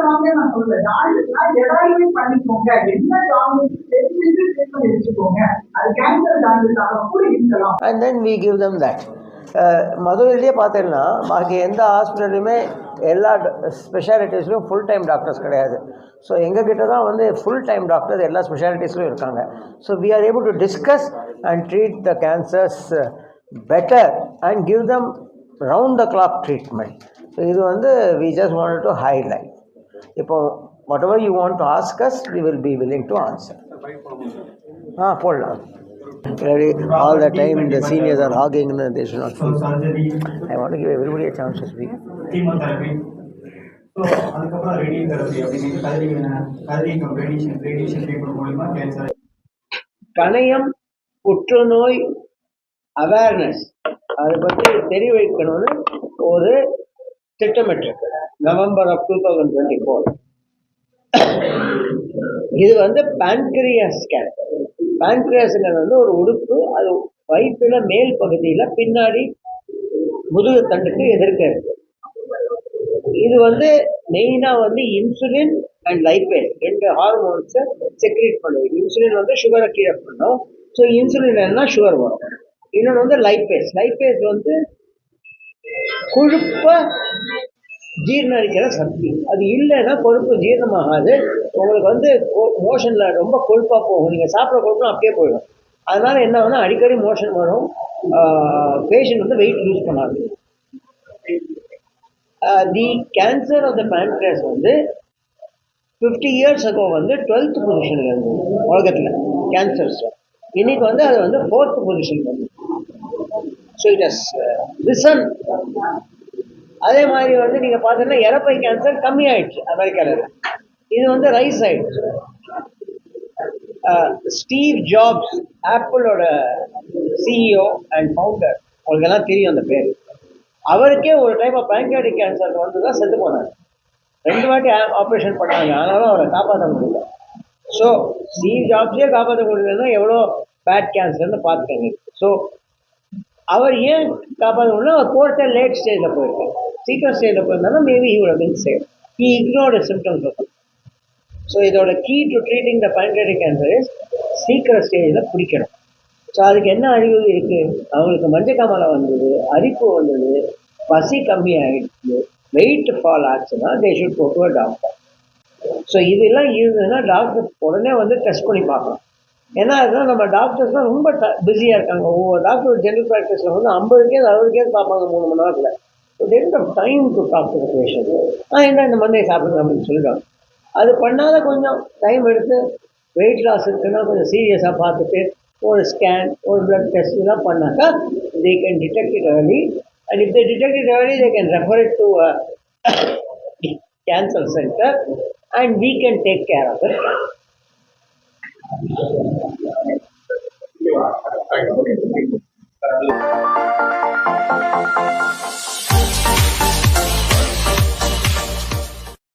உடம்பு நான் சொல்றேன் எவாலுவேட் பண்ணிக்கோங்க என்ன ட்ரீட்மெண்ட் எடுத்துக்கோங்க அது கேன்சர் கூட இருக்கலாம் and then we give them that மதுரையிலேயே பார்த்தீங்கன்னா பாக்கி எந்த ஹாஸ்பிட்டல்லையுமே எல்லா ஸ்பெஷாலிட்டிஸ்லையும் ஃபுல் டைம் டாக்டர்ஸ் கிடையாது. ஸோ எங்ககிட்ட தான் வந்து ஃபுல் டைம் டாக்டர்ஸ் எல்லா ஸ்பெஷாலிட்டிஸ்லையும் இருக்காங்க. So we are able to discuss and treat the cancers better and give them round the clock treatment so இது வந்து we just want to highlight இப்போ whatever you want to ask us we will be willing to answer ஆ போடலாம். All the time the seniors are hogging and they should not So surgery, I want to give everybody a chance to speak. So அதுக்கப்புறம் radio therapy அப்படின்னு radiation radiation treatment மூலிமா cancer கணையம் புற்றுநோய் awareness அதை பற்றி தெரிய வைக்கணும்னு ஒரு திட்டமிட்டிருக்கு November of two thousand twenty four இது வந்து பேன்கிரியாஸ் கேன்சர் pancreasங்கிறது வந்து ஒரு உறுப்பு அது வயிற்றுல மேல் பகுதியில் பின்னாடி முதுகு தண்டுக்கு எதிர்க்க இருக்கு. இது வந்து மெயினாக வந்து இன்சுலின் அண்ட் லைபேஸ் ரெண்டு ஹார்மோன்ஸை செக்ரேட் பண்ணுது. இன்சுலின் வந்து சுகரை கீழே பண்ணும். ஸோ இன்சுலின் என்ன சுகர் வரும். இன்னொன்று வந்து லைபேஸ் லைபேஸ் வந்து கொழுப்பை ஜீர்ணிக்கிற சக்தி. அது இல்லைன்னா கொழுப்பு ஜீரணமாகாது. உங்களுக்கு வந்து மோஷனில் ரொம்ப கொழுப்பாக போகும். நீங்கள் சாப்பிட்ற கொழுப்புலாம் அப்படியே போயிடும். அதனால என்ன ஆகும்னா அடிக்கடி மோஷன் வரும். பேஷண்ட் வந்து வெயிட் லூஸ் பண்ணாது. The cancer of the pancreas வந்து ஃபிஃப்டி இயர்ஸ் அகோ வந்து டுவெல்த் பொசிஷனில் இருந்தது உலகத்தில் கேன்சர்ஸ் இன்னைக்கு வந்து அது வந்து ஃபோர்த் பொசிஷன் வந்து ஸோ இட் ஹஸ் ரிசன் அதே மாதிரி வந்து நீங்கள் பார்த்தீங்கன்னா இறப்பை கேன்சர் கம்மியாயிடுச்சு அமெரிக்காவில் இது வந்து ரைஸ் ஆயிடுச்சு. ஸ்டீவ் ஜாப்ஸ் ஆப்பிளோட சிஇஓ அண்ட் ஃபவுண்டர் உங்களுக்கு எல்லாம் தெரியும் அந்த பேர். அவருக்கே ஒரு டைம் பேங்காட்டிக் கேன்சர் வந்து தான் செத்து போனார். ரெண்டு வாட்டி ஆப்ரேஷன் பண்ணாங்க. ஆனாலும் அவரை காப்பாற்ற முடியல. ஸோ ஸ்டீவ் ஜாப்ஸே காப்பாற்ற முடியலன்னா எவ்வளோ பேட் கேன்சர்னு பார்த்துக்கங்க. ஸோ அவர் ஏன் காப்பாற்றணும்னா அவர் கோர்ட்டை லேட் ஸ்டேஜில் போயிருக்காரு. சீக்கிரம் ஸ்டேஜில் போயிருந்தாலும் மேபி ஹீவோட பின் சேவ் ஹி இக்னோர்டு சிம்டம்ஸ் இருக்கும் ஸோ இதோட key to treating the pancreatic cancer is சீக்கிரம் ஸ்டேஜில் பிடிக்கணும். ஸோ அதுக்கு என்ன அறிகுறி இருக்குது அவங்களுக்கு மஞ்சக்காமலை வந்தது அரிப்பு வந்தது பசி கம்மியாகிடுச்சு வெயிட் ஃபால் ஆச்சுன்னா தே ஷுட் போட்டு டாக்டர் ஸோ இதெல்லாம் இருந்ததுன்னா டாக்டர் உடனே வந்து டெஸ்ட் பண்ணி பார்க்கலாம் ஏன்னா அதுதான் நம்ம டாக்டர்ஸ்லாம் ரொம்ப ட பிஸியாக இருக்காங்க. ஒவ்வொரு டாக்டர் ஜென்ரல் ப்ராக்டிஸில் வந்து ஐம்பது கேஸ் அறுபது கேஸ் பார்ப்பாங்க மூணு மணி நேரத்தில். So tent of time to talk to patient ஆ என்ன இந்த மந்தையை சாப்பிடுங்க அப்படின்னு சொல்லிடுவாங்க. அது பண்ணாத கொஞ்சம் டைம் எடுத்து வெயிட் லாஸ் இருக்குன்னா கொஞ்சம் சீரியஸாக பார்த்துட்டு ஒரு ஸ்கேன் ஒரு பிளட் டெஸ்ட் இதெல்லாம் பண்ணாக்கா they can detect it early and if they detect it early they can refer it to cancer centre and we can take care of it では、最後まで。